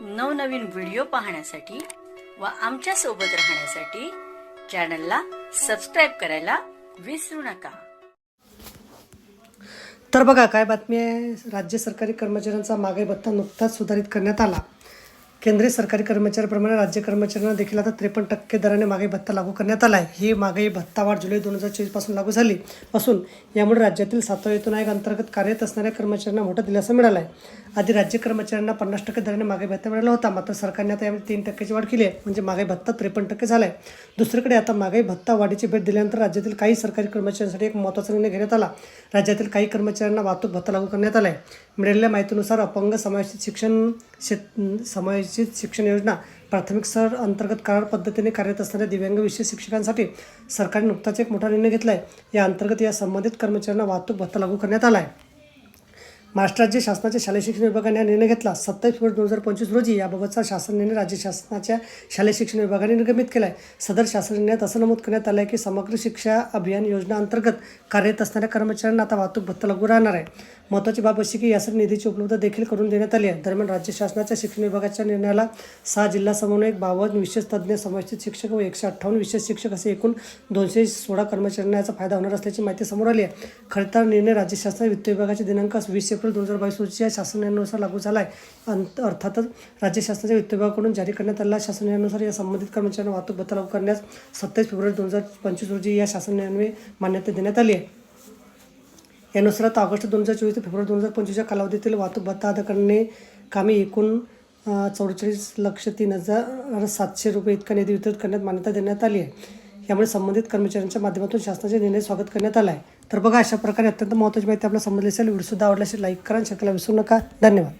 नवनवीन व्हिडिओ पाहण्यासाठी व आमच्यासोबत राहण्यासाठी चॅनलला सबस्क्राईब करायला विसरू नका. तर बघा काय बातमी आहे? राज्य सरकारी कर्मचाऱ्यांचा मागे भत्ता नुकताच सुधारित करण्यात आला. केंद्रीय सरकारी कर्मचाऱ्याप्रमाणे राज्य कर्मचाऱ्यांना देखील आता त्रेपन्न टक्के दराने मागे भत्ता लागू करण्यात आला आहे ही महागाई भत्ता वाढ जुलै दोन हजार चोवीसपासून लागू झाली असून यामुळे राज्यातील सातवा वेतन आयोग अंतर्गत कार्यरत असणाऱ्या कर्मचाऱ्यांना मोठा दिलासा मिळाला आहे आधी राज्य कर्मचाऱ्यांना पन्नास टक्के दराने मागे भत्ता मिळाला होता मात्र सरकारने आता यामध्ये तीन टक्क्याची वाढ केली आहे म्हणजे मागे भत्ता त्रेपन्न टक्के झाला आहे दुसरीकडे आता महागाई भत्ता वाढीची भेट दिल्यानंतर राज्यातील काही सरकारी कर्मचाऱ्यांसाठी एक महत्त्वाचा निर्णय घेण्यात आला. राज्यातील काही कर्मचाऱ्यांना वाहतूक भत्ता लागू करण्यात आला आहे मिळालेल्या माहितीनुसार अपंग समावेशित शिक्षण शेत विशेष शिक्षण योजना प्राथमिक स्तर अंतर्गत करार पद्धतीने कार्यरत असणाऱ्या दिव्यांग विशेष शिक्षकांसाठी सरकारने नुकताच एक मोठा निर्णय घेतला आहे या अंतर्गत या संबंधित कर्मचाऱ्यांना वाहतूक भत्ता लागू करण्यात आला आहे महाराष्ट्र राज्य शासनाच्या शालेय शिक्षण विभागाने हा निर्णय घेतला. सत्तावीस फेब्रुवारी दोन हजार पंचवीस रोजी याबाबतचा शासन निर्णय राज्य शासनाच्या शालेय शिक्षण विभागाने निर्गमित केला आहे सदर शासन निर्णयात असं नमूद करण्यात आलं आहे की समग्र शिक्षा अभियान योजना अंतर्गत कार्यरत असणाऱ्या कर्मचाऱ्यांना आता वाहतूक भत्ता लागू राहणार आहे. महत्त्वाची बाब अशी की यासाठी निधीची उपलब्धता देखील करून देण्यात आली आहे. दरम्यान राज्य शासनाच्या शिक्षण विभागाच्या निर्णयाला सहा जिल्हा समन्वयक बावन्न विशेष तज्ज्ञ समाविष्ट शिक्षक व एकशे अठ्ठावन्न विशेष शिक्षक असे एकूण दोनशे सोळा कर्मचाऱ्यांना याचा फायदा होणार असल्याची माहिती समोर आली आहे. खरं तर निर्णय राज्य शासन वित्त विभागाच्या दिनांक वीस एप्रिल दोन हजार बावीस रोजीच्या शासनानुसार लागू झाला आहे अंत अर्थातच राज्य शासनाच्या वित्त विभागाकडून जारी करण्यात आलेल्या शासनानुसार या संबंधित कर्मचाऱ्यांना वाहतूक भत्ता लागू करण्यास सत्तावीस फेब्रुवारी दोन हजार पंचवीस रोजी या शासनान्वये मान्यता देण्यात आली आहे. यानुसार आता ऑगस्ट दोन हजार चोवीस ते फेब्रुवारी दोन हजार पंचवीसच्या कालावधीतील वाहतूक भत्ता अदा करणे कामी एकूण चौवेचाळीस लक्ष तीन हजार सातशे रुपये इतका निधी वितरित करण्यात मान्यता देण्यात आली आहे. यामुळे संबंधित कर्मचाऱ्यांच्या माध्यमातून शासनाचे निर्णय स्वागत करण्यात आला आहे. तर बघा अशा प्रकारे अत्यंत महत्त्वाची माहिती आपल्याला समजली असेल. व्हिडिओसुद्धा सुद्धा असेल लाईक करा आणि विसरू नका. धन्यवाद.